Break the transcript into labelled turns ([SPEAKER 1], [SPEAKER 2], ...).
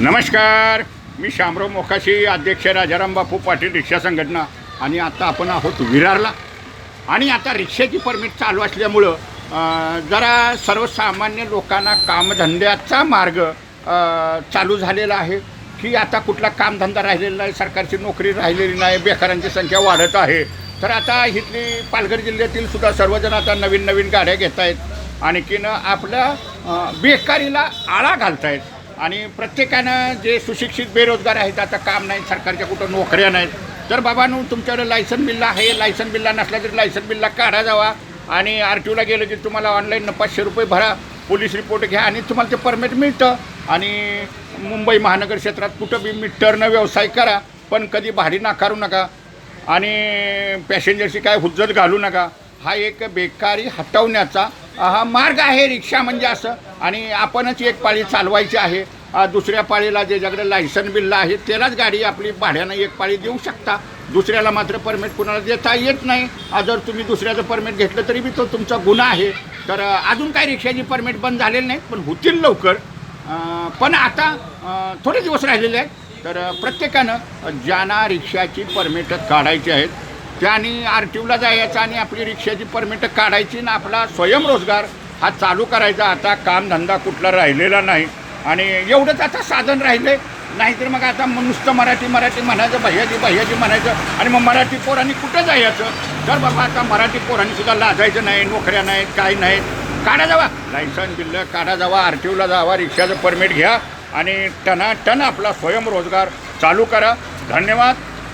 [SPEAKER 1] नमस्कार. मी शामराव मोकाशी अध्यक्ष राजाराम बापू पाटील रिक्षा संघटना. आणि आता आपण आहोत विरारला. आणि आता रिक्षाची परमिट चालू असल्यामुळं जरा सर्वसामान्य लोकांना कामधंद्याचा मार्ग चालू झालेला आहे. की आता कुठला कामधंदा राहिलेला नाही सरकारची नोकरी राहिलेली नाही बेकारांची संख्या वाढत आहे. तर आता इथली पालघर जिल्ह्यातील सुद्धा सर्वजण आता नवीन नवीन गाड्या घेत आहेत आणखीन आपल्या बेकारीला आळा घालतायत. आणि प्रत्येकानं जे सुशिक्षित बेरोजगार आहेत आता काम नाही सरकारच्या कुठं नोकऱ्या नाहीत. तर बाबांनो तुमच्याकडे लायसन बिल्ला आहे लायसन बिल्ला नसला तरी लायसन बिल्ला काढा जावा. आणि आर टी ओला गेलं की तुम्हाला ऑनलाईन पाचशे रुपये भरा पोलीस रिपोर्ट घ्या आणि तुम्हाला ते परमिट मिळतं. आणि मुंबई महानगर क्षेत्रात कुठं बी मिटरनं व्यवसाय करा पण कधी भाडी नाकारू नका. आणि पॅसेंजरची काय हुज्जत घालू नका. हा एक बेकारी हटवण्याचा हा मार्ग आहे रिक्षा म्हणजे असं. आणि आपणच एक पाळी चालवायची आहे. दुसऱ्या पाळीला जे ज्याकडे लायसन बिल्ला आहे त्यालाच गाडी आपली भाड्यानं एक पाळी देऊ शकता. दुसऱ्याला मात्र परमिट कुणाला देता येत नाही. जर तुम्ही दुसऱ्याचं परमिट घेतलं तरी बी तो तुमचा गुन्हा आहे. तर अजून काय रिक्षाची परमिट बंद झालेली नाही पण होतील लवकर. पण आता थोडे दिवस राहिलेले आहेत. तर प्रत्येकानं ज्यांना रिक्षाची परमिट काढायची आहेत त्याने आर टी ओला जायचं आणि आपली रिक्षाची परमिट काढायची आणि आपला स्वयंरोजगार हा चालू करायचा. आता कामधंदा कुठला राहिलेला नाही. आणि एवढंच आता साधन राहिले. नाहीतर मग आता नुसतं मराठी मराठी म्हणायचं भैयाजी भैयाजी म्हणायचं आणि मग मराठी पोरांनी कुठं जायचं? तर बाबा आता मराठी पोरांनी सुद्धा लाजायचं नाही नोकऱ्या नाहीत काय नाहीत. काढा जावा. लायसन बिल्ल काढा जावा आर टी ओला जावा रिक्षाचं परमिट घ्या आणि टनाटन आपला स्वयंरोजगार चालू करा. धन्यवाद.